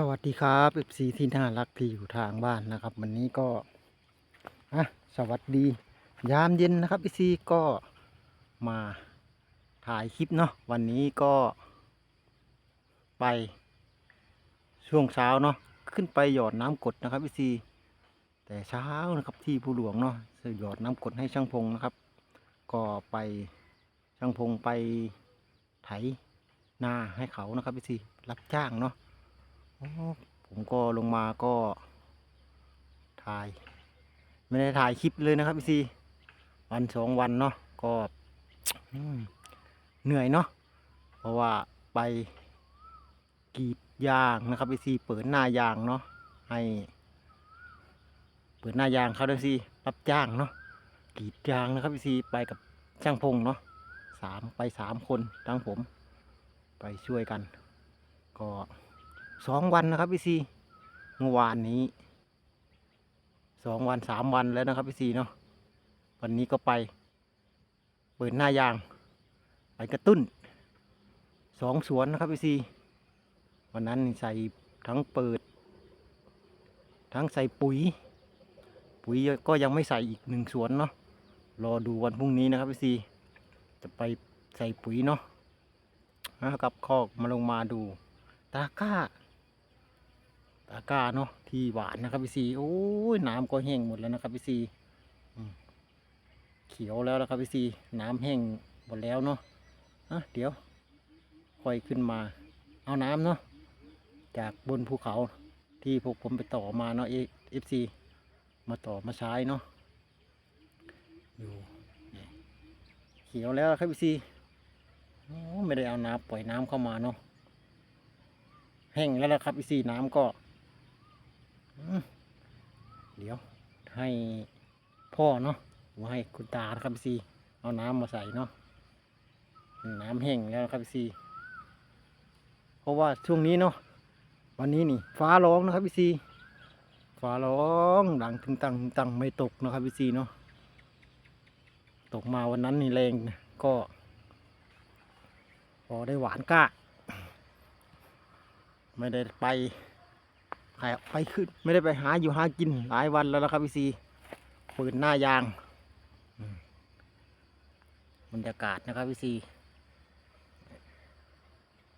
สวัสดีครับเอฟซีที่น่ารักที่อยู่ทางบ้านนะครับ วันนี้ก็อะสวัสดี ยามเย็นนะครับเอฟซีก็มาถ่ายคลิปเนาะวันนี้ก็ ไป ช่วงเช้าเนาะขึ้นไปหยอดน้ำกดนะครับเอฟซีแต่เช้านะครับที่ผู้หลวงเนาะหยอดน้ำกดให้ช่างพงนะครับ ก็ไปช่างพงไปไถนาให้เขานะครับเอฟซีรับจ้างเนาะ ผมก็ลงมาก็ถ่าย ไม่ได้ถ่ายคลิปเลยนะครับพี่ซีวันสองวันเนาะก็เหนื่อยเนาะเพราะว่าไปกีดยางนะครับพี่ซีเปิดหน้ายางเนาะให้เปิดหน้ายางเขาด้วยซีรับจ้างเนาะกรีดยางนะครับพี่ซีไปกับช่างพงเนาะสามไปสามคนทั้งผม ไปช่วยกัน ก็ สองวันนะครับพี่ซีเมื่อวานนี้สองวันสามวันแล้วนะครับพี่ซีเนาะวันนี้ก็ไป เปิดหน้ายาง ไปกระตุ้นสองสวนนะครับพี่ซีวันนั้นใส่ทั้งเปิด ทั้งใส่ปุ๋ย ปุ๋ยก็ยังไม่ใส่อีกหนึ่งสวนเนาะรอดูวันพรุ่งนี้นะครับพี่ซีจะไปใส่ปุ๋ยเนาะนะครับคอกมาลงมาดูตาก้า ตาก้าเนาะที่หวานนะครับพี่ซีโอ้ยน้ำก็แห้งหมดแล้วนะครับพี่ซีเขียวแล้วนะครับพี่ซีน้ำแห้งหมดแล้วเนาะอะเดี๋ยวค่อยขึ้นมา เอาน้ำเนาะจากบนภูเขาที่พวกผมไปต่อมาเนาะเอฟซีมาต่อมาใช้เนาะอยู่เขียวแล้วครับพี่ซีโอ้ไม่ได้เอาน้ำปล่อยน้ำเข้ามาเนาะแห้งแล้วนะครับอีซีน้ำก็ เดี๋ยว ให้พ่อเนาะว่าให้คุณตาครับอีซีเอาน้ำมาใส่เนาะน้ำแห้งแล้วครับอีซีเพราะว่าช่วงนี้เนาะวันนี้นี่ ฟ้าร้องนะครับอีซีฟ้าร้องดังถึงตังตังไม่ตกนะครับอีซีเนาะตกมาวันนั้นนี่แรงนะก็ พอได้หวานก้า ไม่ได้ไป ไปขึ้น ไม่ได้ไปหาอยู่หากินหลายวันแล้วนะครับพี่ซีปิดหน้ายางบรรยากาศนะครับพี่ซี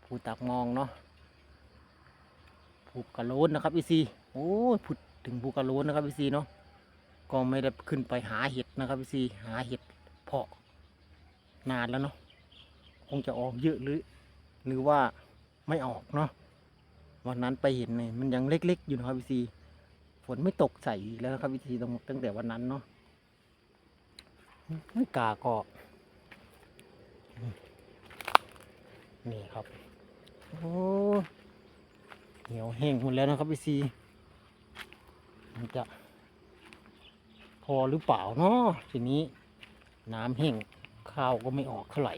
ภูตักมองเนาะภูกระโลนนะครับพี่ซีโอ้ยพูดถึงภูกระโลนนะครับพี่ซีเนาะก็ไม่ได้ขึ้นไปหาเห็ดนะครับพี่ซีหาเห็ดเพาะนานแล้วเนาะคงจะออกเยอะหรือ หรือว่าไม่ออกเนาะ วันนั้นไปเห็นเนี่ยมันยังเล็ก ๆ อยู่นะครับพี่ซีฝนไม่ตกใส่แล้วนะครับพี่ซีตั้งตั้งแต่วันนั้นเนาะไม่กาก็นี่ครับ โอ้เหี่ยวแห้งหมดแล้วนะครับพี่ซีมันจะ พอหรือเปล่าเนาะทีนี้ น้ำแห้งข้าวก็ไม่ออกเท่าไหร่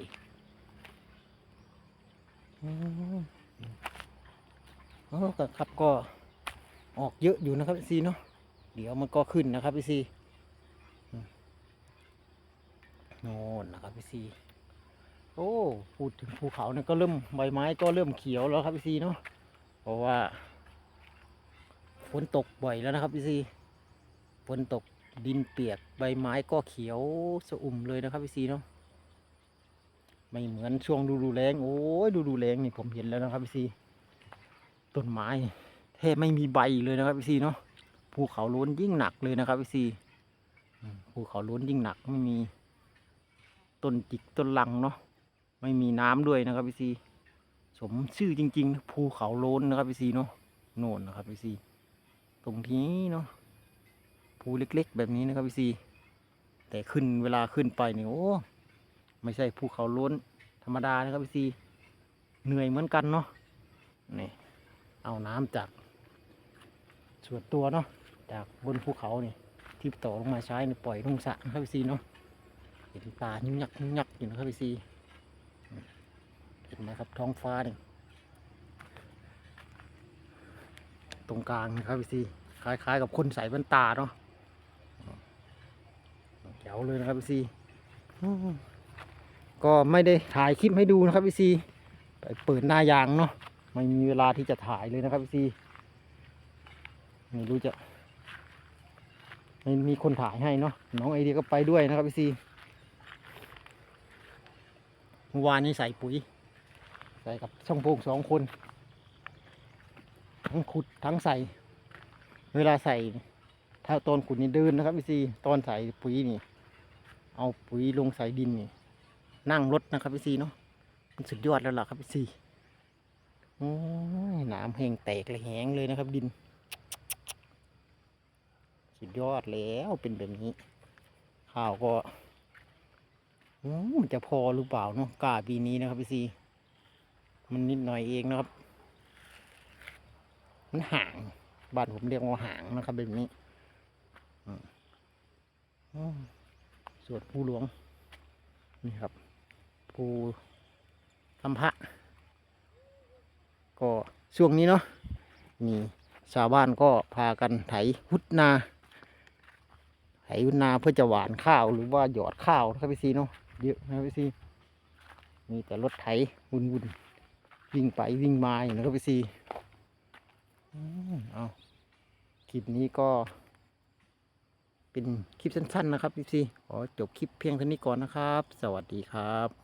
ครับก็ออกเยอะอยู่นะครับพี่ซีเนาะเดี๋ยวมันก็ขึ้นนะครับพี่ซีโน่นนะครับพี่ซีโอ้พูดถึงภูเขาเนี่ยก็เริ่มใบไม้ก็เริ่มเขียวแล้วครับพี่ซีเนาะเพราะว่าฝนตกบ่อยแล้วนะครับพี่ซีฝนตกดินเปียกใบไม้ก็เขียวสะอุ่มเลยนะครับพี่ซีเนาะไม่เหมือนช่วงดูดูแรงโอ้ยดูดูแรงนี่ผมเห็นแล้วนะครับพี่ซี ต้นไม้แทบไม่มีใบเลยนะครับพี่ซีเนาะภูเขาล้นยิ่งหนักเลยนะครับพี่ซีภูเขาล้นยิ่งหนักไม่มีต้นจิกต้นลังเนาะไม่มีน้ำด้วยนะครับพี่ซีสมชื่อจริง ๆ ภูเขาล้นนะครับพี่ซีเนาะโน่นนะครับพี่ซีตรงที่เนาะภูเล็ก ๆ แบบนี้นะครับพี่ซีแต่ขึ้นเวลาขึ้นไปเนี่ยโอ้ไม่ใช่ภูเขาล้นธรรมดานะครับพี่ซีเหนื่อยเหมือนกันเนาะนี่ เอาน้ำจากส่วนตัวเนาะจากบนภูเขานี่ที่ต่อลงมาใช้นี่ปล่อยลงสระครับพี่ซีเนาะเห็นปลายุ่งยักยุ่งยักอยู่นะครับพี่ซีเห็นไหมครับท้องฟ้านี่ตรงกลางนะครับพี่ซีคล้ายๆกับคนใส่แว่นตาเนาะแจ๋วเลยนะครับพี่ซีก็ไม่ได้ถ่ายคลิปให้ดูนะครับพี่ซีไปเปิดหน้ายางเนาะ ไม่มีเวลาที่จะถ่ายเลยนะครับพี่ซีไม่รู้จะไม่มีคนถ่ายให้เนาะน้องไอเดียก็ไปด้วยนะครับพี่ซีเมื่อวานนี้ใส่ปุ๋ย ใส่กับช่องโป่งสองคน ทั้งขุดทั้งใส่ เวลาใส่ ถ้าตอนขุดนี่เดินนะครับพี่ซีตอนใส่ปุ๋ยนี่ เอาปุ๋ยลงใส่ดินนี่ นั่งรถนะครับพี่ซีเนาะมันสุดยอดแล้วล่ะครับพี่ซี หนามแห้งแตกเลยแห้งเลยนะครับ ดิน สุดยอดแล้วเป็นแบบนี้ ข้าวก็มันจะพอหรือเปล่าเนาะกาปีนี้นะครับพี่ซีมันนิดหน่อยเองนะครับ มันห่างบ้านผมเรียกว่าห่างนะครับแบบนี้ส่วนภูหลวงนี่ครับภูลำพะ ก็ช่วงนี้เนาะนี่ชาวบ้านก็พากันไถหุดนา ไถหุดนาเพื่อจะหวานข้าวหรือว่าหยอดข้าวนะครับพี่ซีเนาะเยอะนะครับพี่ซีมีแต่รถไถวุ่นวุ่นๆวิ่งไปวิ่งมาอยู่นะครับพี่ซีอืมเอาคลิปนี้ก็ เป็นคลิปสั้นๆนะครับพี่ซีขอจบคลิปเพียงเท่านี้ก่อนนะครับ สวัสดีครับ